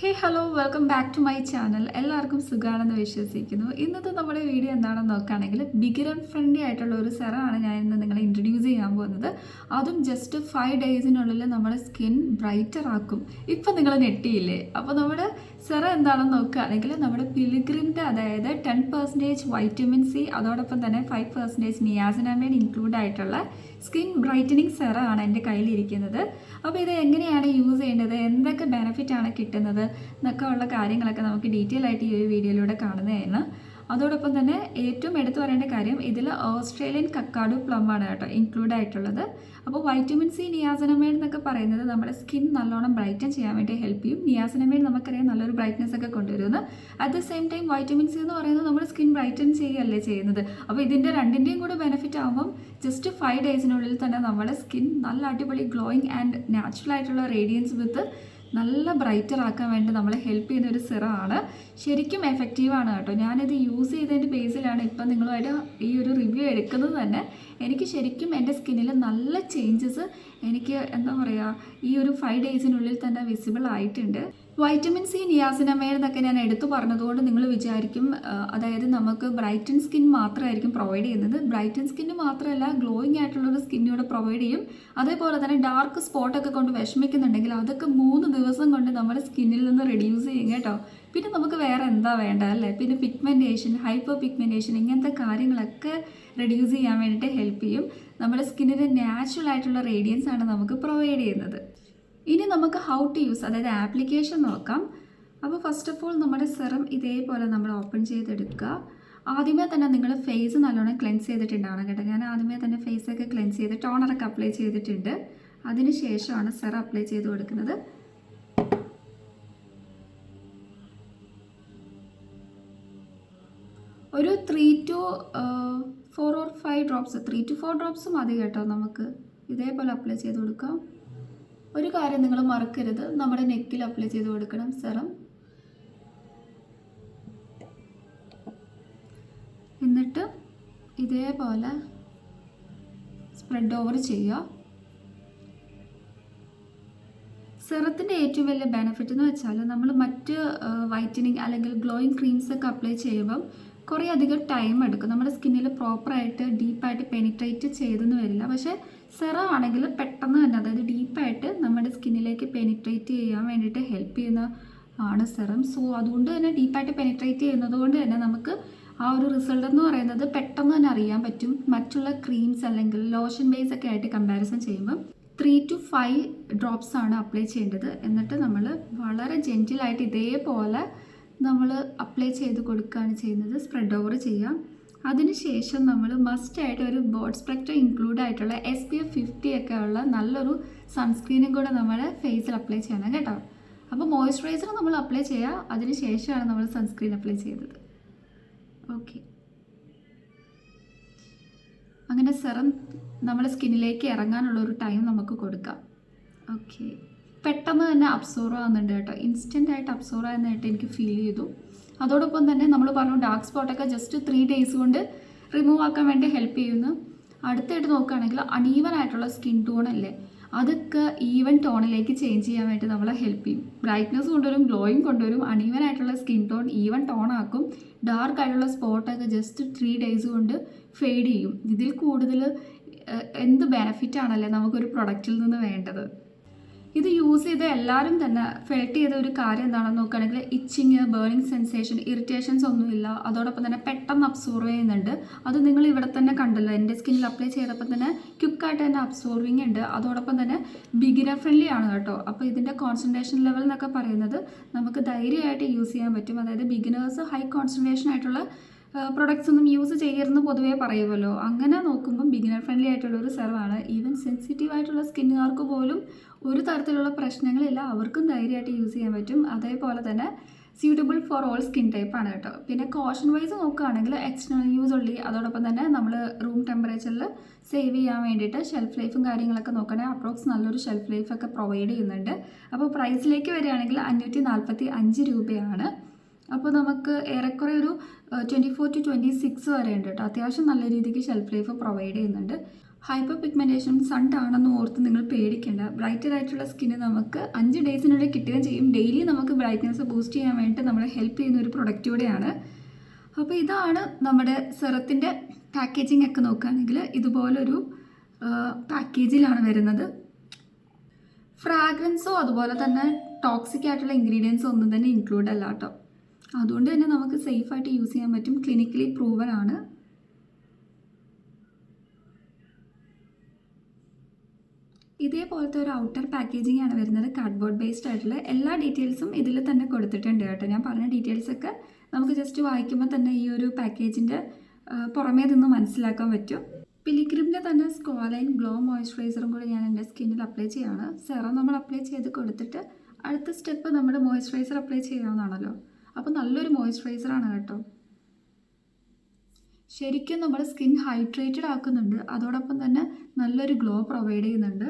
Hey hello welcome back to my channel എല്ലാവർക്കും സുഖമാണെന്ന് വിശ്വസിക്കുന്നു. ഇന്നത്തെ നമ്മുടെ വീഡിയോ എന്താണെന്ന് നോക്കുകയാണെങ്കിൽ ബിഗിനർ ഫ്രണ്ട്ലി ആയിട്ടുള്ള ഒരു സെറമാണ് ഞാൻ ഇന്ന് നിങ്ങളെ ഇൻട്രൊഡ്യൂസ് ചെയ്യാൻ പോകുന്നത്. അതും ജസ്റ്റ് ഫൈവ് ഡേയ്സിനുള്ളിൽ നമ്മുടെ സ്കിൻ ബ്രൈറ്റർ ആക്കും. ഇപ്പം നിങ്ങൾ നെട്ടിയില്ലേ അപ്പോൾ നമ്മുടെ സെറ എന്താണെന്ന് നോക്കുകയാണെങ്കിൽ നമ്മുടെ പിലിഗ്രിന്റെ അതായത് ടെൻ പെർസെന്റേജ് വൈറ്റമിൻ സി അതോടൊപ്പം തന്നെ ഫൈവ് പെർസെന്റേജ് നിയാസിനാമൈഡ് ഇൻക്ലൂഡ് ആയിട്ടുള്ള സ്കിൻ ബ്രൈറ്റനിങ് സെറ ആണ് എന്റെ കയ്യിലിരിക്കുന്നത്. അപ്പോൾ ഇത് എങ്ങനെയാണ് യൂസ് ചെയ്യേണ്ടത്? ബെനിഫിറ്റ് ആണ് കിട്ടുന്നത് എന്നൊക്കെ ഉള്ള കാര്യങ്ങളൊക്കെ നമുക്ക് ഡീറ്റെയിൽ ആയിട്ട് ഈ ഒരു വീഡിയോയിലൂടെ കാണുന്നതാണ് അതോടൊപ്പം തന്നെ ഏറ്റവും എടുത്തു പറയേണ്ട കാര്യം ഇതിൽ ഓസ്ട്രേലിയൻ കക്കാഡു പ്ലം ആണ് കേട്ടോ ഇൻക്ലൂഡ് ആയിട്ടുള്ളത്. അപ്പോൾ വൈറ്റമിൻ സി നിയാസനമേഡ് എന്നൊക്കെ പറയുന്നത് നമ്മുടെ സ്കിൻ നല്ലോണം ബ്രൈറ്റൻ ചെയ്യാൻ വേണ്ടി ഹെൽപ്പ് ചെയ്യും. നിയാസനമേഡ് നമുക്കറിയാം നല്ലൊരു ബ്രൈറ്റ്നസ് ഒക്കെ കൊണ്ടുവരുന്നു. At the same time vitamin C എന്ന് പറയുന്നത് നമ്മുടെ സ്കിൻ ബ്രൈറ്റൻ ചെയ്യുകയല്ലേ ചെയ്യുന്നത്. അപ്പോൾ ഇതിന്റെ രണ്ടിന്റെയും കൂടെ ബെനിഫിറ്റ് ആകുമ്പം ജസ്റ്റ് ഫൈവ് ഡേയ്സിനുള്ളിൽ തന്നെ നമ്മുടെ സ്കിൻ നല്ല അടിപൊളി ഗ്ലോയിങ് ആൻഡ് നാച്ചുറൽ ആയിട്ടുള്ള റേഡിയൻസ് വിത്ത് നല്ല ബ്രൈറ്റർ ആക്കാൻ വേണ്ടി നമ്മളെ ഹെൽപ്പ് ചെയ്യുന്ന ഒരു സിറമാണ് ശരിക്കും എഫക്റ്റീവാണ് കേട്ടോ. ഞാനിത് യൂസ് ചെയ്തതിന്റെ ബേസിലാണ് ഇപ്പം നിങ്ങളുമായിട്ട് ഈ ഒരു റിവ്യൂ എടുക്കുന്നത് തന്നെ. എനിക്ക് ശരിക്കും എന്റെ സ്കിന്നിൽ നല്ല ചേഞ്ചസ് എനിക്ക് എന്താ പറയുക ഈ ഒരു ഫൈവ് ഡേയ്സിനുള്ളിൽ തന്നെ വിസിബിൾ ആയിട്ടുണ്ട്. വൈറ്റമിൻ സി നിയാസിനമേൽ എന്നൊക്കെ ഞാൻ എടുത്തു പറഞ്ഞതുകൊണ്ട് നിങ്ങൾ വിചാരിക്കും അതായത് നമുക്ക് ബ്രൈറ്റൻ സ്കിൻ മാത്രമായിരിക്കും പ്രൊവൈഡ് ചെയ്യുന്നത്. ബ്രൈറ്റൻ സ്കിന് മാത്രമല്ല ഗ്ലോയിങ് ആയിട്ടുള്ള ഒരു സ്കിന്നൂടെ പ്രൊവൈഡ് ചെയ്യും. അതേപോലെ തന്നെ ഡാർക്ക് സ്പോട്ടൊക്കെ കൊണ്ട് വിഷമിക്കുന്നുണ്ടെങ്കിൽ അതൊക്കെ മൂന്ന് ദിവസം കൊണ്ട് നമ്മുടെ സ്കിന്നിൽ നിന്ന് റെഡ്യൂസ് ചെയ്യും കേട്ടോ. പിന്നെ നമുക്ക് വേറെ എന്താ വേണ്ട അല്ലേ? പിന്നെ പിഗ്മെന്റേഷൻ ഹൈപ്പർ പിഗ്മെന്റേഷൻ ഇങ്ങനത്തെ കാര്യങ്ങളൊക്കെ റെഡ്യൂസ് ചെയ്യാൻ വേണ്ടിയിട്ട് ഹെൽപ്പ് ചെയ്യും. നമ്മുടെ സ്കിന്നിന് നാച്ചുറൽ ആയിട്ടുള്ള റേഡിയൻസ് ആണ് നമുക്ക് പ്രൊവൈഡ് ചെയ്യുന്നത്. ഇനി നമുക്ക് ഹൗ ടു യൂസ് അതായത് ആപ്ലിക്കേഷൻ നോക്കാം. അപ്പോൾ ഫസ്റ്റ് ഓഫ് ഓൾ നമ്മുടെ സെറം ഇതേപോലെ നമ്മൾ ഓപ്പൺ ചെയ്തെടുക്കുക. ആദ്യമേ തന്നെ നിങ്ങൾ ഫേസ് നല്ലോണം ക്ലെൻസ് ചെയ്തിട്ടുണ്ടാവണം കേട്ടോ. ഞാൻ ആദ്യമേ തന്നെ ഫേസൊക്കെ ക്ലെൻസ് ചെയ്ത് ടോണറൊക്കെ അപ്ലൈ ചെയ്തിട്ടുണ്ട്. അതിന് ശേഷമാണ് സെറം അപ്ലൈ ചെയ്ത് കൊടുക്കുന്നത്. ഒരു three to four or five drops three to four drops മതി കേട്ടോ നമുക്ക്. ഇതേപോലെ അപ്ലൈ ചെയ്ത് കൊടുക്കാം. ഒരു കാര്യം നിങ്ങൾ മറക്കരുത്. നമ്മുടെ നെക്കിൽ അപ്ലൈ ചെയ്ത് കൊടുക്കണം സെറം എന്നിട്ട് ഇതേപോലെ സ്പ്രെഡ് ഓവർ ചെയ്യുക. സെറത്തിന്റെ ഏറ്റവും വലിയ ബെനിഫിറ്റ് എന്ന് വെച്ചാൽ നമ്മൾ മറ്റ് വൈറ്റനിങ് അല്ലെങ്കിൽ ഗ്ലോയിങ് ക്രീംസ് ഒക്കെ അപ്ലൈ ചെയ്യുമ്പം കുറേ അധികം ടൈം എടുക്കും. നമ്മുടെ സ്കിന്നിൽ പ്രോപ്പറായിട്ട് ഡീപ്പായിട്ട് പെനിട്രേറ്റ് ചെയ്തെന്ന് വരില്ല. പക്ഷേ സെറം ആണെങ്കിൽ പെട്ടെന്ന് തന്നെ അതായത് ഡീപ്പായിട്ട് നമ്മുടെ സ്കിന്നിലേക്ക് പെനിട്രേറ്റ് ചെയ്യാൻ വേണ്ടിയിട്ട് ഹെൽപ്പ് ചെയ്യുന്ന ആണ് സെറം സോ അതുകൊണ്ട് തന്നെ ഡീപ്പായിട്ട് പെനിട്രേറ്റ് ചെയ്യുന്നത് കൊണ്ട് തന്നെ നമുക്ക് ആ ഒരു റിസൾട്ട് എന്ന് പറയുന്നത് പെട്ടെന്ന് തന്നെ അറിയാൻ പറ്റും. മറ്റുള്ള ക്രീംസ് അല്ലെങ്കിൽ ലോഷൻ ബേസ് ഒക്കെ ആയിട്ട് കമ്പാരിസൺ ചെയ്യുമ്പോൾ ത്രീ ടു ഫൈവ് ഡ്രോപ്സ് ആണ് അപ്ലൈ ചെയ്യേണ്ടത്. എന്നിട്ട് നമ്മൾ വളരെ ജെന്റിലായിട്ട് ഇതേപോലെ നമ്മൾ അപ്ലൈ ചെയ്ത് കൊടുക്കുകയാണ് ചെയ്യുന്നത്. സ്പ്രെഡ് ഓവർ ചെയ്യുക അതിനുശേഷം നമ്മൾ മസ്റ്റ് ആയിട്ട് ഒരു ബോഡ് സ്പ്രെക്ടർ ഇൻക്ലൂഡ് ആയിട്ടുള്ള എസ് പി എഫ് ഫിഫ്റ്റി ഒക്കെ ഉള്ള നല്ലൊരു സൺസ്ക്രീനും കൂടെ നമ്മൾ ഫേസിൽ അപ്ലൈ ചെയ്യണം കേട്ടോ. അപ്പോൾ മോയ്സ്ചറൈസർ നമ്മൾ അപ്ലൈ ചെയ്യുക അതിന് ശേഷമാണ് നമ്മൾ സൺസ്ക്രീൻ അപ്ലൈ ചെയ്തത്. ഓക്കെ അങ്ങനെ സെറം നമ്മുടെ സ്കിന്നിലേക്ക് ഇറങ്ങാനുള്ള ഒരു ടൈം നമുക്ക് കൊടുക്കാം. ഓക്കെ പെട്ടെന്ന് തന്നെ അബ്സോർവ് ആവുന്നുണ്ട് കേട്ടോ. ഇൻസ്റ്റന്റ് ആയിട്ട് അബ്സോർവ് ആവുന്നതായിട്ട് എനിക്ക് ഫീൽ ചെയ്തു. അതോടൊപ്പം തന്നെ നമ്മൾ പറഞ്ഞു ഡാർക്ക് സ്പോട്ടൊക്കെ ജസ്റ്റ് ത്രീ ഡേയ്സ് കൊണ്ട് റിമൂവ് ആക്കാൻ വേണ്ടി ഹെൽപ്പ് ചെയ്യുന്നു. അടുത്തായിട്ട് നോക്കുകയാണെങ്കിൽ അണീവൻ ആയിട്ടുള്ള സ്കിൻ ടോൺ അല്ലേ? അതൊക്കെ ഈവൻ ടോണിലേക്ക് ചേഞ്ച് ചെയ്യാൻ വേണ്ടി നമ്മളെ ഹെൽപ്പ് ചെയ്യും. ബ്രൈറ്റ്നസ് കൊണ്ടുവരും ഗ്ലോയിങ് കൊണ്ടുവരും അണീവൻ ആയിട്ടുള്ള സ്കിൻ ടോൺ ഈവൻ ടോൺ ആക്കും. ഡാർക്ക് ആയിട്ടുള്ള സ്പോട്ടൊക്കെ ജസ്റ്റ് ത്രീ ഡേയ്സ് കൊണ്ട് ഫെയ്ഡ് ചെയ്യും. ഇതിൽ കൂടുതൽ എന്ത് ബെനിഫിറ്റ് ആണല്ലേ നമുക്കൊരു പ്രൊഡക്റ്റിൽ നിന്ന് വേണ്ടത്? ഇത് യൂസ് ചെയ്ത എല്ലാവരും തന്നെ ഫെൽറ്റ് ചെയ്ത ഒരു കാര്യം എന്താണെന്ന് നോക്കുകയാണെങ്കിൽ ഇച്ചിങ് ബേണിംഗ് സെൻസേഷൻ ഇറിറ്റേഷൻസ് ഒന്നുമില്ല. അതോടൊപ്പം തന്നെ പെട്ടെന്ന് അബ്സോർവ് ചെയ്യുന്നുണ്ട്. അത് നിങ്ങൾ ഇവിടെ തന്നെ കണ്ടല്ലോ. എന്റെ സ്കിന്നിൽ അപ്ലൈ ചെയ്തപ്പോൾ തന്നെ ക്വിക്കായിട്ട് തന്നെ അബ്സോർവിങ് ഉണ്ട്. അതോടൊപ്പം തന്നെ ബിഗിനർ ഫ്രണ്ട്ലി ആണ് കേട്ടോ. അപ്പോൾ ഇതിന്റെ കോൺസെൻട്രേഷൻ ലെവൽ എന്നൊക്കെ പറയുന്നത് നമുക്ക് ധൈര്യമായിട്ട് യൂസ് ചെയ്യാൻ പറ്റും. അതായത് ബിഗിനേഴ്സ് ഹൈ കോൺസെൻട്രേഷൻ ആയിട്ടുള്ള പ്രൊഡക്ട്സ് ഒന്നും യൂസ് ചെയ്യരുതെന്ന് പൊതുവേ പറയുമല്ലോ അങ്ങനെ നോക്കുമ്പം ബിഗിനർ ഫ്രണ്ട്ലി ആയിട്ടുള്ള ഒരു സെർവാണ് ഈവൻ സെൻസിറ്റീവ് ആയിട്ടുള്ള സ്കിന്നുകാർക്ക് പോലും ഒരു തരത്തിലുള്ള പ്രശ്നങ്ങളില്ല. അവർക്കും ധൈര്യമായിട്ട് യൂസ് ചെയ്യാൻ പറ്റും. അതേപോലെ തന്നെ suitable for all skin type ആണ് കേട്ടോ. പിന്നെ കോഷൻ വൈസ് നോക്കുകയാണെങ്കിൽ എക്സ്റ്റേണൽ യൂസ് ഉള്ളി അതോടൊപ്പം തന്നെ നമ്മൾ റൂം ടെമ്പറേച്ചറിൽ സേവ് ചെയ്യാൻ വേണ്ടിയിട്ട് ഷെൽഫ് ലൈഫും കാര്യങ്ങളൊക്കെ നോക്കുകയാണെങ്കിൽ അപ്രോക്സ് നല്ലൊരു ഷെൽഫ് ലൈഫൊക്കെ പ്രൊവൈഡ് ചെയ്യുന്നുണ്ട്. അപ്പോൾ പ്രൈസിലേക്ക് വരികയാണെങ്കിൽ അഞ്ഞൂറ്റി നാൽപ്പത്തി അഞ്ച് രൂപയാണ് അപ്പോൾ നമുക്ക് ഏറെക്കുറെ ഒരു twenty four to twenty six വരെ ഉണ്ട് കേട്ടോ. അത്യാവശ്യം നല്ല രീതിക്ക് ഷെൽഫ് ലൈഫ് പ്രൊവൈഡ് ചെയ്യുന്നുണ്ട്. ഹൈപ്പർ പിഗ്മെന്റേഷൻ സൺ ആണെന്ന് ഓർത്ത് നിങ്ങൾ പേടിക്കേണ്ട. ബ്രൈറ്റർ ആയിട്ടുള്ള സ്കിന്ന് നമുക്ക് അഞ്ച് ഡേയ്സിനുള്ളിൽ കിട്ടുകയും ചെയ്യും. ഡെയിലി നമുക്ക് ബ്രൈറ്റ്നസ് ബൂസ്റ്റ് ചെയ്യാൻ വേണ്ടിയിട്ട് നമ്മളെ ഹെൽപ്പ് ചെയ്യുന്ന ഒരു പ്രൊഡക്റ്റ് കൂടെയാണ്. അപ്പോൾ ഇതാണ് നമ്മുടെ സെറത്തിന്റെ പാക്കേജിംഗ് ഒക്കെ നോക്കുകയാണെങ്കിൽ ഇതുപോലൊരു പാക്കേജിലാണ് വരുന്നത്. ഫ്രാഗ്രൻസോ അതുപോലെ തന്നെ ടോക്സിക് ആയിട്ടുള്ള ഇൻഗ്രീഡിയൻസോ ഒന്നും തന്നെ ഇൻക്ലൂഡ് അല്ല കേട്ടോ. അതുകൊണ്ട് തന്നെ നമുക്ക് സേഫായിട്ട് യൂസ് ചെയ്യാൻ പറ്റും. ക്ലിനിക്കലി പ്രൂവൻ ആണ്. ഇതേപോലത്തെ ഒരു ഔട്ടർ പാക്കേജിംഗ് ആണ് വരുന്നത്. കാർഡ്ബോർഡ് ബേസ്ഡ് ആയിട്ടുള്ള. എല്ലാ ഡീറ്റെയിൽസും ഇതിൽ തന്നെ കൊടുത്തിട്ടുണ്ട് കേട്ടോ. ഞാൻ പറഞ്ഞ ഡീറ്റെയിൽസ് ഒക്കെ നമുക്ക് ജസ്റ്റ് വായിക്കുമ്പോൾ തന്നെ ഈ ഒരു പാക്കേജിന്റെ പുറമേ നിന്ന് മനസ്സിലാക്കാൻ പറ്റും. പിലിഗ്രിമിന്റെ തന്നെ സ്കോലൈൻ ഗ്ലോ മോയ്സ്ചറൈസറും കൂടി ഞാൻ എന്റെ സ്കിന്നിൽ അപ്ലൈ ചെയ്യാണ്. സെറം നമ്മൾ അപ്ലൈ ചെയ്ത് കൊടുത്തിട്ട് അടുത്ത സ്റ്റെപ്പ് നമ്മുടെ മോയ്സ്ചറൈസർ അപ്ലൈ ചെയ്യാവുന്നതാണല്ലോ. അപ്പോൾ നല്ലൊരു മോയ്സ്ചറൈസറാണ് കേട്ടോ. ശരിക്കും നമ്മൾ സ്കിൻ ഹൈഡ്രേറ്റഡ് ആക്കുന്നുണ്ട്. അതോടൊപ്പം തന്നെ നല്ലൊരു ഗ്ലോ പ്രൊവൈഡ് ചെയ്യുന്നുണ്ട്.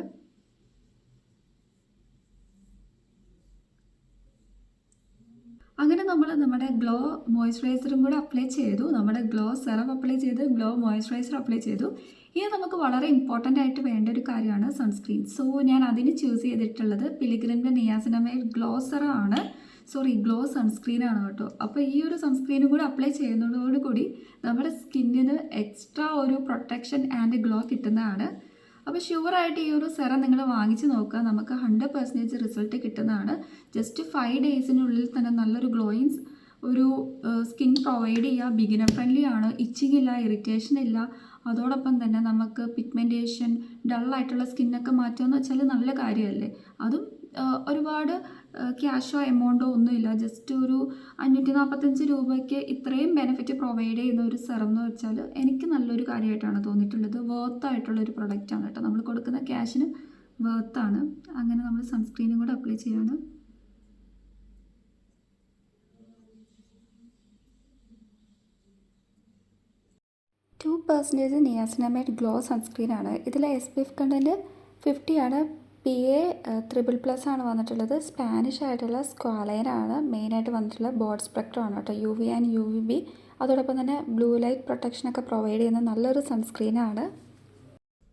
അങ്ങനെ നമ്മൾ നമ്മുടെ ഗ്ലോ മോയ്സ്ചറൈസറും കൂടെ അപ്ലൈ ചെയ്തു. നമ്മുടെ ഗ്ലോ സെറം അപ്ലൈ ചെയ്ത് ഗ്ലോ മോയ്സ്ചറൈസർ അപ്ലൈ ചെയ്തു. ഇനി നമുക്ക് വളരെ ഇമ്പോർട്ടന്റ് ആയിട്ട് വേണ്ട ഒരു കാര്യമാണ് സൺസ്ക്രീൻ സോ ഞാൻ അതിന് ചൂസ് ചെയ്തിട്ടുള്ളത് പിലിഗ്രിന്റെ നിയാസിനമൈൽ ഗ്ലോ സെറം ആണ്. സോറി ഗ്ലോ സൺസ്ക്രീൻ ആണ് കേട്ടോ. അപ്പോൾ ഈ ഒരു സൺസ്ക്രീനും കൂടി അപ്ലൈ ചെയ്യുന്നതോടുകൂടി നമ്മുടെ സ്കിന്നിന് എക്സ്ട്രാ ഒരു പ്രൊട്ടക്ഷൻ ആൻഡ് ഗ്ലോ കിട്ടുന്നതാണ്. അപ്പോൾ ഷുവറായിട്ട് ഈ ഒരു സെറം നിങ്ങൾ വാങ്ങിച്ച് നോക്കുക. നമുക്ക് ഹൺഡ്രഡ് പെർസെന്റേജ് റിസൾട്ട് കിട്ടുന്നതാണ്. ജസ്റ്റ് ഫൈവ് ഡേയ്സിനുള്ളിൽ തന്നെ നല്ലൊരു ഗ്ലോയിങ്സ് ഒരു സ്കിൻ പ്രൊവൈഡ് ചെയ്യുക. ബിഗിനർ ഫ്രണ്ട്ലി ആണ്. ഇച്ചിങ് ഇല്ല ഇറിറ്റേഷൻ ഇല്ല. അതോടൊപ്പം തന്നെ നമുക്ക് പിഗ്മെന്റേഷൻ ഡള്ളായിട്ടുള്ള സ്കിന്നൊക്കെ മാറ്റുക എന്ന് വെച്ചാൽ നല്ല കാര്യമല്ലേ? അതും ഒരുപാട് ക്യാഷോ എമൗണ്ടോ ഒന്നുമില്ല. ജസ്റ്റ് ഒരു അഞ്ഞൂറ്റി നാൽപ്പത്തഞ്ച് രൂപയ്ക്ക് ഇത്രയും ബെനിഫിറ്റ് പ്രൊവൈഡ് ചെയ്യുന്ന ഒരു സെറം എന്ന് വെച്ചാൽ എനിക്ക് നല്ലൊരു കാര്യമായിട്ടാണ് തോന്നിയിട്ടുള്ളത്. വേർത്ത് ആയിട്ടുള്ള ഒരു പ്രൊഡക്റ്റാണ് കേട്ടോ. നമ്മൾ കൊടുക്കുന്ന ക്യാഷിന് വേർത്താണ് അങ്ങനെ നമ്മൾ സൺസ്ക്രീനും കൂടെ അപ്ലൈ ചെയ്യാണ്. Two percentage niacinamide glow sunscreen ആണ്. ഇതിൽ S P F content fifty ആണ്. പി എ ത്രിബിൾ പ്ലസ് ആണ് വന്നിട്ടുള്ളത്. സ്പാനിഷ് ആയിട്ടുള്ള സ്ക്വാലയറാണ് ആണ് മെയിനായിട്ട് വന്നിട്ടുള്ള ബോർഡ് സ്പെക്ട്രം ആണ് കേട്ടോ. U V and U V B അതോടൊപ്പം തന്നെ ബ്ലൂ ലൈറ്റ് പ്രൊട്ടക്ഷനൊക്കെ പ്രൊവൈഡ് ചെയ്യുന്ന നല്ലൊരു സൺസ്ക്രീനാണ്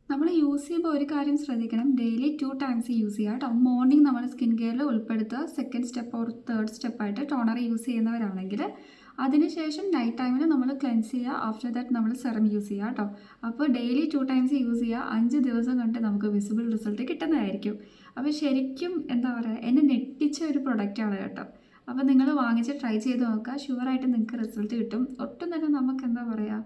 നമ്മൾ യൂസ് ചെയ്യുമ്പോൾ ഒരു കാര്യം ശ്രദ്ധിക്കണം. ഡെയിലി ടു ടൈംസ് യൂസ് ചെയ്യുക കേട്ടോ. മോർണിംഗ് നമ്മൾ സ്കിൻ കെയറിൽ ഉൾപ്പെടുത്തുക. സെക്കൻഡ് സ്റ്റെപ്പ് ഓർ തേർഡ് സ്റ്റെപ്പായിട്ട് ടോണർ യൂസ് ചെയ്യുന്നവരാണെങ്കിൽ അതിനുശേഷം നൈറ്റ് ടൈമിൽ നമ്മൾ ക്ലെൻസ് ചെയ്യുക ആഫ്റ്റർ ദാറ്റ് നമ്മൾ സെറം യൂസ് ചെയ്യുക കേട്ടോ അപ്പോൾ ഡെയിലി ടു ടൈംസ് യൂസ് ചെയ്യുക അഞ്ച് ദിവസം കണ്ട് നമുക്ക് വിസിബിൾ റിസൾട്ട് കിട്ടുന്നതായിരിക്കും. അപ്പോൾ ശരിക്കും എന്താ പറയുക എന്നെ ഞെട്ടിച്ച ഒരു പ്രൊഡക്റ്റാണ് കേട്ടോ. അപ്പോൾ നിങ്ങൾ വാങ്ങിച്ച് ട്രൈ ചെയ്ത് നോക്കുക ഷുവറായിട്ട് നിങ്ങൾക്ക് റിസൾട്ട് കിട്ടും. ഒട്ടും തന്നെ നമുക്ക് എന്താ പറയുക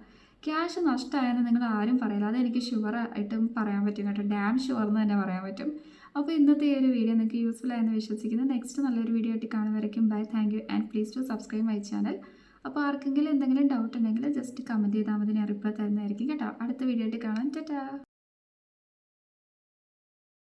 ക്യാഷ് നഷ്ടമായെന്ന് നിങ്ങൾ ആരും പറയില്ല. അതെനിക്ക് ഷുവറായിട്ടും പറയാൻ പറ്റും കേട്ടോ. ഡാം ഷുവർ എന്ന് തന്നെ പറയാൻ പറ്റും. അപ്പോൾ ഇന്നത്തെ ഈ ഒരു വീഡിയോ നിങ്ങൾക്ക് യൂസ്ഫുൾ ആയെന്ന് വിശ്വസിക്കുന്നു. നെക്സ്റ്റ് നല്ലൊരു വീഡിയോ ആയിട്ട് കാണുമായിരിക്കും bye thank you and please to subscribe my channel അപ്പോൾ ആർക്കെങ്കിലും എന്തെങ്കിലും ഡൗട്ട് ഉണ്ടെങ്കിൽ ജസ്റ്റ് കമന്റ് ചെയ്താൽ മതി. ഞാൻ റിപ്ലൈ തരുന്നതായിരിക്കും കേട്ടോ. അടുത്ത വീഡിയോ ആയിട്ട് കാണാം. ടാറ്റാ